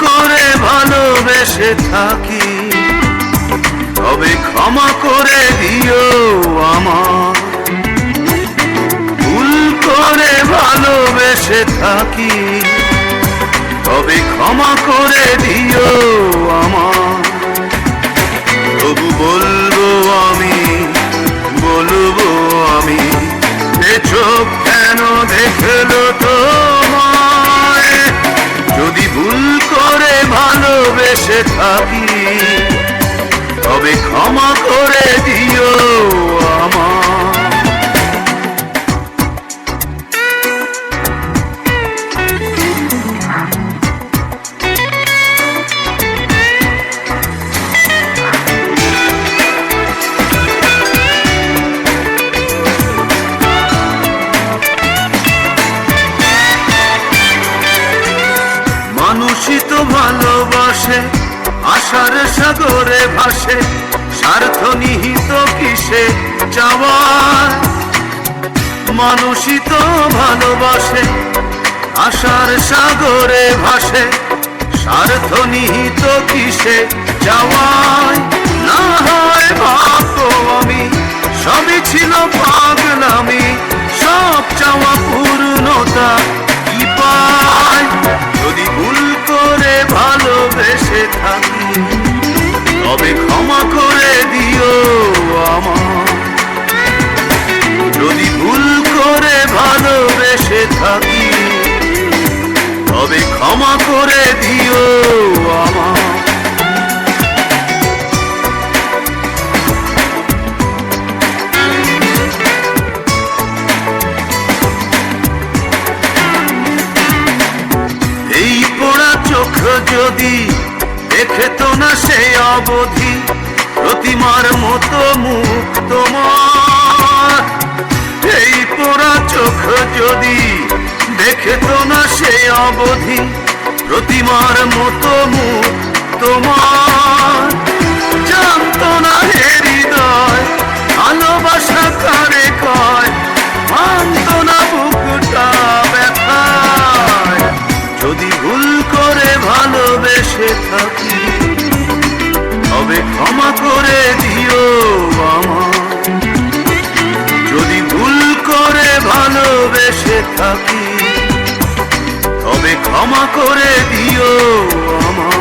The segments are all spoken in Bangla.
ভালোবেসে থাকি, তবে ক্ষমা করে দিও আমার ভুল করে ভালোবেসে থাকি, তবে ক্ষমা করে দিও আমার তবু বলব থাকি তবে ক্ষমা করে দিও আমার মানুষই তো ভালোবাসে আশার সাগরে ভাসে, স্বার্থ নিহিত কিসে চাওয়ার মানুষই তো ভালোবাসে আশার সাগরে ভাসে, স্বার্থ নিহিত কিসে যাওয়ায় না হয় ভাবো আমি, সবই ছিল পাগলামি, সব চাওয়া পূর্ণতা কি পায় যদি ভুল করে ভালোবেসে থাকি তবে ক্ষমা করে দিও আমার। যদি ভুল করে ভালোবেসে থাকি, তবে ক্ষমা করে দিও আমার। এই যদি দেখে তো না সে অবধি প্রতিমার মতো মুখ তোমার এই পোড়া চোখ যদি দেখে তো না সে অবধি প্রতিমার মতো মুখ তোমার থাকি। তবে ক্ষমা করে দিও আমার যদি ভুল করে ভালোবেসে থাকি, তবে ক্ষমা করে দিও আমার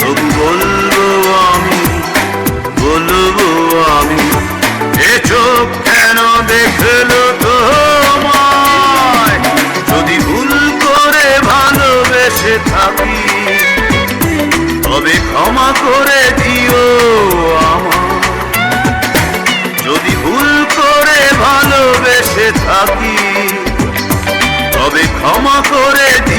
তবু বলব আমি বলব আমি, এ চোখ কেন দেখল তোমায়? যদি ভুল করে ভালোবেসে থাকি করে